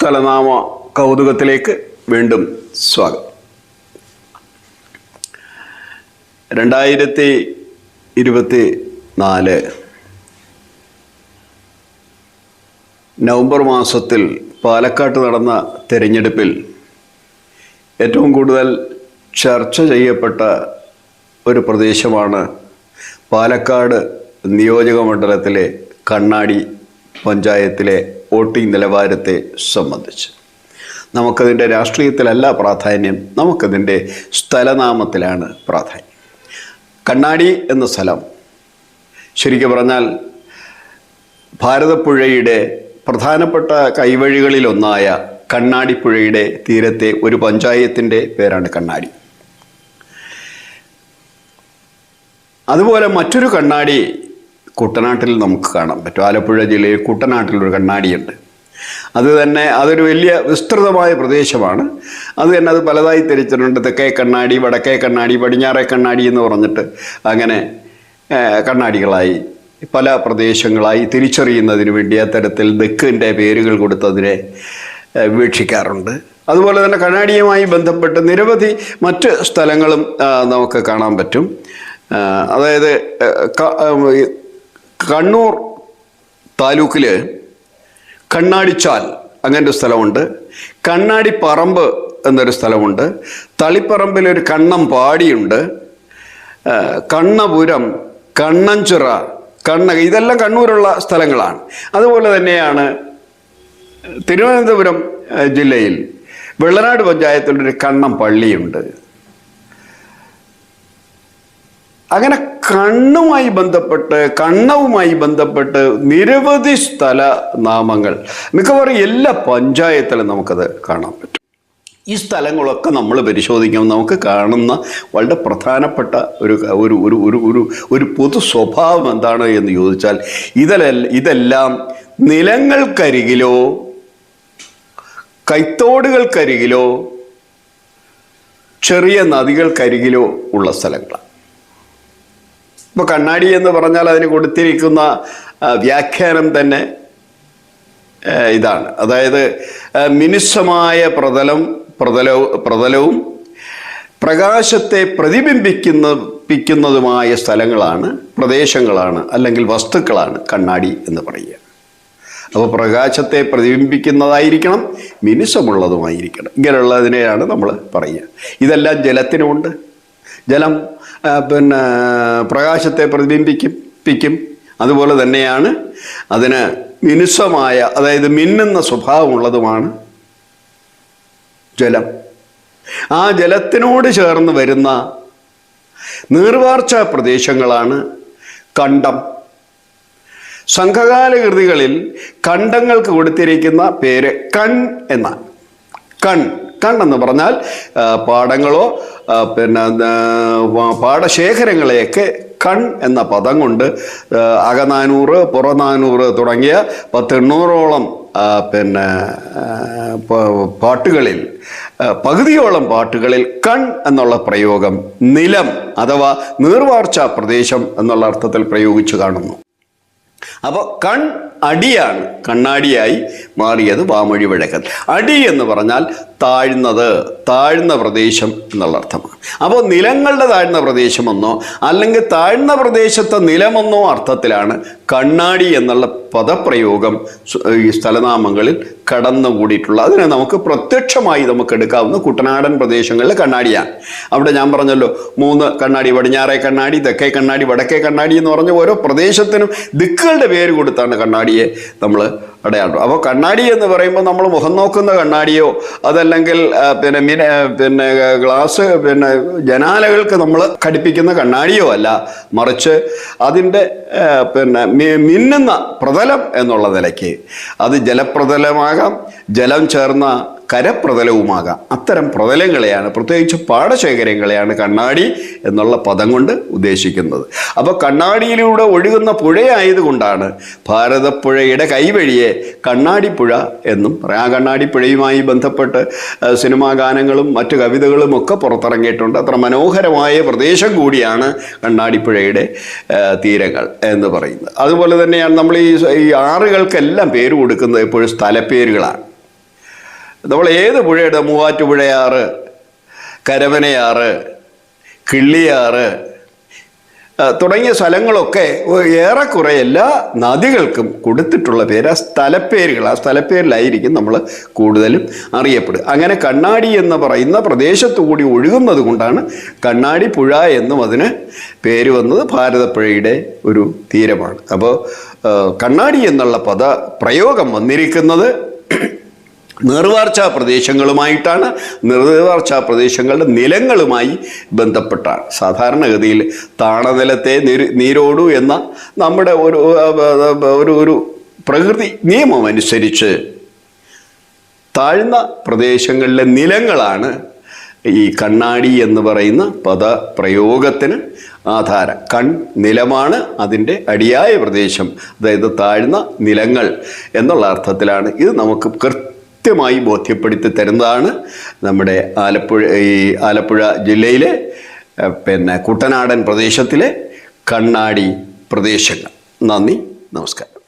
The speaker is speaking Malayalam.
സ്ഥലനാമ കൗതുകത്തിലേക്ക് വീണ്ടും സ്വാഗതം. രണ്ടായിരത്തി ഇരുപത്തി നാല് നവംബർ മാസത്തിൽ പാലക്കാട്ട് നടന്ന തെരഞ്ഞെടുപ്പിൽ ഏറ്റവും കൂടുതൽ ചർച്ച ചെയ്യപ്പെട്ട ഒരു പ്രദേശമാണ് പാലക്കാട് നിയോജക മണ്ഡലത്തിലെ കണ്ണാടി പഞ്ചായത്തിലെ വോട്ടിംഗ് നിലവാരത്തെ സംബന്ധിച്ച്. നമുക്കതിന്റെ രാഷ്ട്രീയത്തിലല്ല പ്രാധാന്യം നമുക്കതിന്റെ സ്ഥലനാമത്തിലാണ് പ്രാധാന്യം. കണ്ണാടി എന്ന സ്ഥലം ശരിക്കും പറഞ്ഞാൽ ഭാരതപ്പുഴയുടെ പ്രധാനപ്പെട്ട കൈവഴികളിലൊന്നായ കണ്ണാടിപ്പുഴയുടെ തീരത്തെ ഒരു പഞ്ചായത്തിന്റെ പേരാണ് കണ്ണാടി. അതുപോലെ മറ്റൊരു കണ്ണാടി കുട്ടനാട്ടിൽ നമുക്ക് കാണാൻ പറ്റും ആലപ്പുഴ ജില്ലയിൽ കുട്ടനാട്ടിൽ ഒരു കണ്ണാടിയുണ്ട്. അത് തന്നെ അതൊരു വലിയ വിസ്തൃതമായ പ്രദേശമാണ്. അത് തന്നെ അത് പലതായി തിരിച്ചിട്ടുണ്ട്. തെക്കേ കണ്ണാടി വടക്കേ കണ്ണാടി പടിഞ്ഞാറേ കണ്ണാടി എന്ന് പറഞ്ഞിട്ട് അങ്ങനെ കണ്ണാടികളായി പല പ്രദേശങ്ങളായി തിരിച്ചറിയുന്നതിന് വേണ്ടി അത്തരത്തിൽ ദക്കിന്റെ പേരുകൾ കൊടുത്തതിനെ വീക്ഷിക്കാറുണ്ട്. അതുപോലെ തന്നെ കണ്ണാടിയുമായി ബന്ധപ്പെട്ട് നിരവധി മറ്റ് സ്ഥലങ്ങളും നമുക്ക് കാണാൻ പറ്റും. അതായത് കണ്ണൂർ താലൂക്കിൽ കണ്ണാടിച്ചാൽ അങ്ങനെ ഒരു സ്ഥലമുണ്ട്. കണ്ണാടി പറമ്പ് എന്നൊരു സ്ഥലമുണ്ട്. തളിപ്പറമ്പിൽ ഒരു കണ്ണം പാടിയുണ്ട്. കണ്ണപുരം കണ്ണഞ്ചിറ കണ്ണ ഇതെല്ലാം കണ്ണൂരുള്ള സ്ഥലങ്ങളാണ്. അതുപോലെ തന്നെയാണ് തിരുവനന്തപുരം ജില്ലയിൽ വെള്ളനാട് പഞ്ചായത്തിലൊരു കണ്ണം പള്ളിയുണ്ട്. അങ്ങനെ കണ്ണുമായി ബന്ധപ്പെട്ട് കണ്ണവുമായി ബന്ധപ്പെട്ട് നിരവധി സ്ഥല നാമങ്ങൾ. മിക്കവാറും എല്ലാ പഞ്ചായത്തിലും നമുക്കത് കാണാൻ പറ്റും. ഈ സ്ഥലങ്ങളൊക്കെ നമ്മൾ പരിശോധിക്കുമ്പോൾ നമുക്ക് കാണുന്ന വളരെ പ്രധാനപ്പെട്ട ഒരു ഒരു ഒരു ഒരു ഒരു ഒരു പൊതു സ്വഭാവം എന്താണ് എന്ന് ചോദിച്ചാൽ ഇതെല്ലാം ഇതെല്ലാം നിലങ്ങൾക്കരികിലോ കൈത്തോടുകൾക്കരികിലോ ചെറിയ നദികൾക്കരികിലോ ഉള്ള സ്ഥലങ്ങളാണ്. ഇപ്പോൾ കണ്ണാടി എന്ന് പറഞ്ഞാൽ അതിന് കൊടുത്തിരിക്കുന്ന വ്യാഖ്യാനം തന്നെ ഇതാണ്. അതായത് മിനുസമായ പ്രതലം പ്രതലവും പ്രതലവും പ്രകാശത്തെ പ്രതിബിംബിക്കുന്ന പിക്കുന്നതുമായ സ്ഥലങ്ങളാണ് പ്രദേശങ്ങളാണ് അല്ലെങ്കിൽ വസ്തുക്കളാണ് കണ്ണാടി എന്ന് പറയുക. അപ്പോൾ പ്രകാശത്തെ പ്രതിബിംബിക്കുന്നതായിരിക്കണം മിനുസമുള്ളതുമായിരിക്കണം. ഇങ്ങനെയുള്ളതിനെയാണ് നമ്മൾ പറയുക. ഇതെല്ലാം ജലത്തിനുമുണ്ട്. ജലം പിന്നെ പ്രകാശത്തെ പ്രതിബിംബിക്കും അതുപോലെ തന്നെയാണ് അതിന് മിനുസമായ അതായത് മിന്നുന്ന സ്വഭാവമുള്ളതുമാണ് ജലം. ആ ജലത്തിനോട് ചേർന്ന് വരുന്ന നീർവാർച്ച പ്രദേശങ്ങളാണ് കണ്ടം. സംഘകാല കൃതികളിൽ കണ്ടങ്ങൾക്ക് കൊടുത്തിരിക്കുന്ന പേര് കൺ എന്നാണ്. കൺ. കൺ എന്ന് പറഞ്ഞാൽ പാടങ്ങളോ പിന്നെ പാടശേഖരങ്ങളെയൊക്കെ കൺ എന്ന പദം കൊണ്ട് അകനാനൂറ് പുറനാനൂറ് തുടങ്ങിയ പത്തെണ്ണൂറോളം പിന്നെ പാട്ടുകളിൽ പകുതിയോളം പാട്ടുകളിൽ കൺ എന്നുള്ള പ്രയോഗം നിലം അഥവാ നീർവാർച്ച പ്രദേശം എന്നുള്ള അർത്ഥത്തിൽ പ്രയോഗിച്ചു കാണുന്നു. അപ്പോൾ കൺ അടിയാണ് കണ്ണാടിയായി മാറിയത് വാമൊഴി വഴക്കൻ. അടി എന്ന് പറഞ്ഞാൽ താഴ്ന്നത് താഴ്ന്ന പ്രദേശം എന്നുള്ള അർത്ഥമാണ്. അപ്പോൾ നിലങ്ങളുടെ താഴ്ന്ന പ്രദേശമെന്നോ അല്ലെങ്കിൽ താഴ്ന്ന പ്രദേശത്തെ നിലമെന്നോ അർത്ഥത്തിലാണ് കണ്ണാടി എന്നുള്ള പദപ്രയോഗം ഈ സ്ഥലനാമങ്ങളിൽ കടന്നുകൂടിയിട്ടുള്ള അതിനെ നമുക്ക് പ്രത്യക്ഷമായി നമുക്ക് എടുക്കാവുന്ന കുട്ടനാടൻ പ്രദേശങ്ങളിലെ കണ്ണാടിയാണ്. അവിടെ ഞാൻ പറഞ്ഞല്ലോ മൂന്ന് കണ്ണാടി പടിഞ്ഞാറേ കണ്ണാടി തെക്കേ കണ്ണാടി വടക്കേ കണ്ണാടി എന്ന് പറഞ്ഞ ഓരോ പ്രദേശത്തിനും ദിക്കുകളുടെ പേര് കൊടുത്താണ് കണ്ണാടിയെ നമ്മൾ അടയാളം. അപ്പോൾ കണ്ണാടി എന്ന് പറയുമ്പോൾ നമ്മൾ മുഖം നോക്കുന്ന കണ്ണാടിയോ അതല്ലെങ്കിൽ പിന്നെ മിന പിന്നെ ഗ്ലാസ് പിന്നെ ജനാലകൾക്ക് നമ്മൾ ഘടിപ്പിക്കുന്ന കണ്ണാടിയോ അല്ല. മറിച്ച് അതിന്റെ പിന്നെ മിന്നുന്ന പ്രതലം എന്നുള്ള നിലയ്ക്ക്. അത് ജലപ്രതലമാകാം. ജലം ചേർന്ന കരപ്രതലവുമാകാം. അത്തരം പ്രതലങ്ങളെയാണ് പ്രത്യേകിച്ച് പാടശേഖരങ്ങളെയാണ് കണ്ണാടി എന്നുള്ള പദം കൊണ്ട് ഉദ്ദേശിക്കുന്നത്. അപ്പോൾ കണ്ണാടിയിലൂടെ ഒഴുകുന്ന പുഴയായതുകൊണ്ടാണ് ഭാരതപ്പുഴയുടെ കൈവഴിയെ കണ്ണാടിപ്പുഴ എന്നും ആ കണ്ണാടിപ്പുഴയുമായി ബന്ധപ്പെട്ട് സിനിമാ ഗാനങ്ങളും മറ്റു കവിതകളും ഒക്കെ പുറത്തിറങ്ങിയിട്ടുണ്ട്. അത്ര മനോഹരമായ പ്രദേശം കൂടിയാണ് കണ്ണാടിപ്പുഴയുടെ തീരങ്ങൾ എന്ന് പറയുന്നത്. അതുപോലെ തന്നെയാണ് നമ്മൾ ഈ ആറുകൾക്കെല്ലാം പേര് കൊടുക്കുന്നത് എപ്പോഴും സ്ഥലപ്പേരുകളാണ്. നമ്മൾ ഏത് പുഴയുടെ മൂവാറ്റുപുഴയാറ് കരവനയാറ് കിള്ളിയാറ് തുടങ്ങിയ സ്ഥലങ്ങളൊക്കെ ഏറെക്കുറെ എല്ലാ നദികൾക്കും കൊടുത്തിട്ടുള്ള പേര് ആ സ്ഥലപ്പേരുകൾ ആ സ്ഥലപ്പേരിലായിരിക്കും നമ്മൾ കൂടുതലും അറിയപ്പെടുക. അങ്ങനെ കണ്ണാടി എന്ന് പറയുന്ന പ്രദേശത്തു കൂടി ഒഴുകുന്നത് കൊണ്ടാണ് കണ്ണാടി പുഴ എന്നും അതിന് പേര് വന്നത് ഭാരതപ്പുഴയുടെ ഒരു തീരമാണ്. അപ്പോൾ കണ്ണാടി എന്നുള്ള പദ പ്രയോഗം വന്നിരിക്കുന്നത് നീർവാർച്ചാ പ്രദേശങ്ങളുമായിട്ടാണ് നിർവാർച്ചാ പ്രദേശങ്ങളുടെ നിലങ്ങളുമായി ബന്ധപ്പെട്ടാണ്. സാധാരണഗതിയിൽ താണനിലത്തെ നീര് നീരോടു എന്ന നമ്മുടെ ഒരു ഒരു ഒരു പ്രകൃതി നിയമം അനുസരിച്ച് താഴ്ന്ന പ്രദേശങ്ങളിലെ നിലങ്ങളാണ് ഈ കണ്ണാടി എന്ന് പറയുന്ന പദപ്രയോഗത്തിന് ആധാരം. കൺ നിലമാണ് അതിന്റെ അടിയായ പ്രദേശം. അതായത് താഴ്ന്ന നിലങ്ങൾ എന്നുള്ള അർത്ഥത്തിലാണ്. ഇത് നമുക്ക് കൃത്യമായി ബോധ്യപ്പെടുത്തി തരുന്നതാണ് നമ്മുടെ ആലപ്പുഴ ഈ ആലപ്പുഴ ജില്ലയിലെ പിന്നെ കുട്ടനാടൻ പ്രദേശത്തിലെ കണ്ണാടി പ്രദേശങ്ങൾ. നന്ദി നമസ്കാരം.